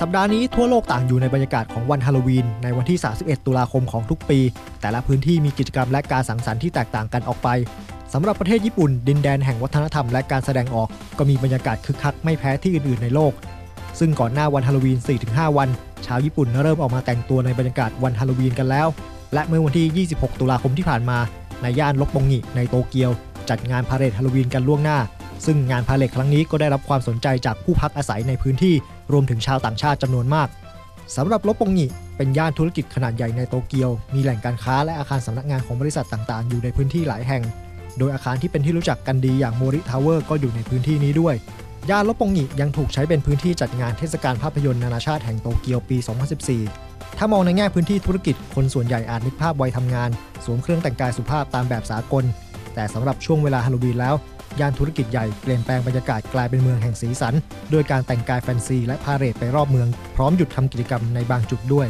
สัปดาห์นี้ทั่วโลกต่างอยู่ในบรรยากาศของวันฮาโลวีน ในวันที่ 31 ตุลาคมของทุกปี แต่ละพื้นที่มีกิจกรรมและการสังสรรค์ที่แตกต่างกันออกไปสำหรับประเทศญี่ปุ่น ดินแดนแห่งวัฒนธรรมและการแสดงออก ก็มีบรรยากาศคึกคักไม่แพ้ที่อื่นๆในโลก ซึ่งก่อนหน้าวันฮาโลวีน 4-5 วัน ชาวญี่ปุ่นเริ่มออกมาแต่งตัวในบรรยากาศวันฮาโลวีนกันแล้ว และเมื่อวันที่ 26 ตุลาคมที่ผ่านมาในย่านลกบงงิในโตเกียว จัดงานพาเหรดฮาโลวีนกันล่วงหน้า ซึ่งงานพาเหรดครั้งนี้ก็ได้รับความสนใจจากผู้พักอาศัยในพื้นที่รวมถึงชาวต่างชาติจำนวนมากสำหรับลบปงงิเป็นย่านธุรกิจขนาดใหญ่ในโตเกียว มีแหล่งการค้าและอาคารสำนักงานของบริษัทต่างๆ อยู่ในพื้นที่หลายแห่ง โดยอาคารที่เป็นที่รู้จักกันดีอย่างโมริทาวเวอร์ก็อยู่ในพื้นที่นี้ด้วย ย่านลบปงงิยังถูกใช้เป็นพื้นที่จัดงานเทศกาลภาพยนตร์นานาชาติแห่งโตเกียวปี 2014 ถ้ามองในแง่พื้นที่ธุรกิจ คนส่วนใหญ่อาจนึกภาพวัยทำงาน สวมเครื่องแต่งกายสุภาพตามแบบสากล แต่สำหรับช่วงเวลาฮาโลวีนแล้วย่านธุรกิจใหญ่เปลี่ยนแปลงบรรยากาศกลายเป็นเมืองแห่งสีสัน ด้วยการแต่งกายแฟนซีและพาเหรดไปรอบเมือง พร้อมหยุดทำกิจกรรมในบางจุดด้วย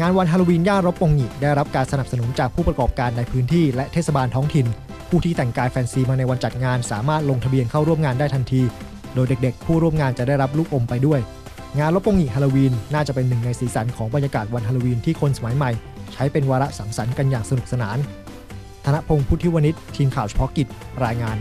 งานวันฮาโลวีนย่านรบปงหงิได้รับการสนับสนุนจากผู้ประกอบการในพื้นที่และเทศบาลท้องถิ่น ผู้ที่แต่งกายแฟนซีมาในวันจัดงานสามารถลงทะเบียนเข้าร่วมงานได้ทันที โดยเด็กๆ ผู้ร่วมงานจะได้รับลูกอมไปด้วย งานรบปงหงิฮาโลวีนน่าจะเป็นหนึ่งในสีสันของบรรยากาศวันฮาโลวีนที่คนสมัยใหม่ ใช้เป็นวาระสังสรรค์กันอย่างสนุกสนาน ธนพงศ์พุทธิวณิชทีมข่าวเฉพาะกิจรายงาน